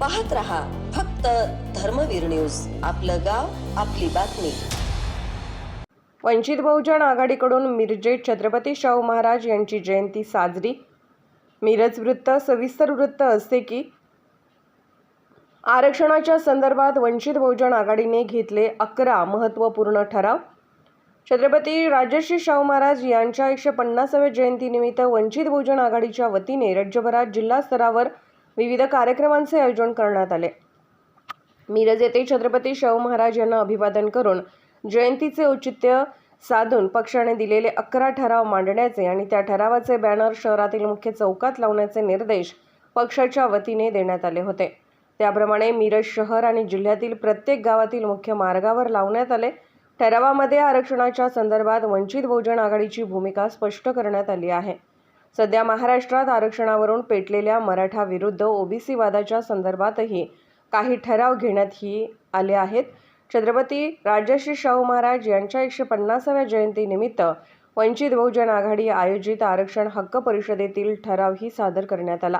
पाहत रहा फक्त धर्मवीर न्यूज. आपलं गाव आपली बातमी. वंचित बहुजन आघाडीकडून मिरजे छत्रपती शाहू महाराज यांची जयंती साजरी. मिरज वृत्त सविस्तर वृत्त असते की आरक्षणाच्या संदर्भात वंचित बहुजन आघाडीने घेतले अकरा महत्त्वपूर्ण ठराव. छत्रपती राजर्षी शाहू महाराज यांच्या एकशे पन्नासाव्या जयंतीनिमित्त वंचित बहुजन आघाडीच्या वतीने राज्यभरात जिल्हा स्तरावर विविध कार्यक्रमांचे आयोजन करण्यात आले. मिरज येथे छत्रपती शाहू महाराज यांना अभिवादन करून जयंतीचे औचित्य साधून पक्षाने दिलेले अकरा ठराव मांडण्याचे आणि त्या ठरावाचे बॅनर शहरातील मुख्य चौकात लावण्याचे निर्देश पक्षाच्या वतीने देण्यात आले होते. त्याप्रमाणे मिरज शहर आणि जिल्ह्यातील प्रत्येक गावातील मुख्य मार्गावर लावण्यात आले. ठरावामध्ये आरक्षणाच्या संदर्भात वंचित बहुजन आघाडीची भूमिका स्पष्ट करण्यात आली आहे. सध्या महाराष्ट्रात आरक्षणावरून पेटलेल्या मराठा विरुद्ध ओबीसी वादाच्या संदर्भातही काही ठराव घेण्यातही आले आहेत. छत्रपती राजर्षी शाहू महाराज यांच्या एकशे पन्नासाव्या जयंतीनिमित्त वंचित बहुजन आघाडी आयोजित आरक्षण हक्क परिषदेतील ठरावही सादर करण्यात आला.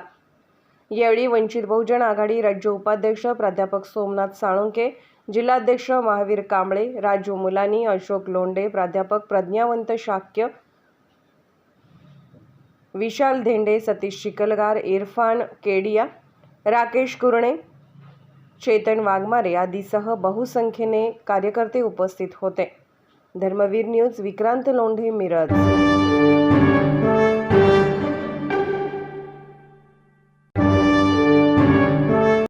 यावेळी वंचित बहुजन आघाडी राज्य उपाध्यक्ष प्राध्यापक सोमनाथ साळुंके जिल्हाध्यक्ष महावीर कांबळे राजू मुलानी अशोक लोंडे प्राध्यापक प्रज्ञावंत शाक्य विशाल धेंडे सतीश चिकलगार इरफान केडिया राकेश कुरणे चेतन वाघमारे आदीसह बहुसंख्येने कार्यकर्ते उपस्थित होते. धर्मवीर न्यूज विक्रांत लोंढे मिरज.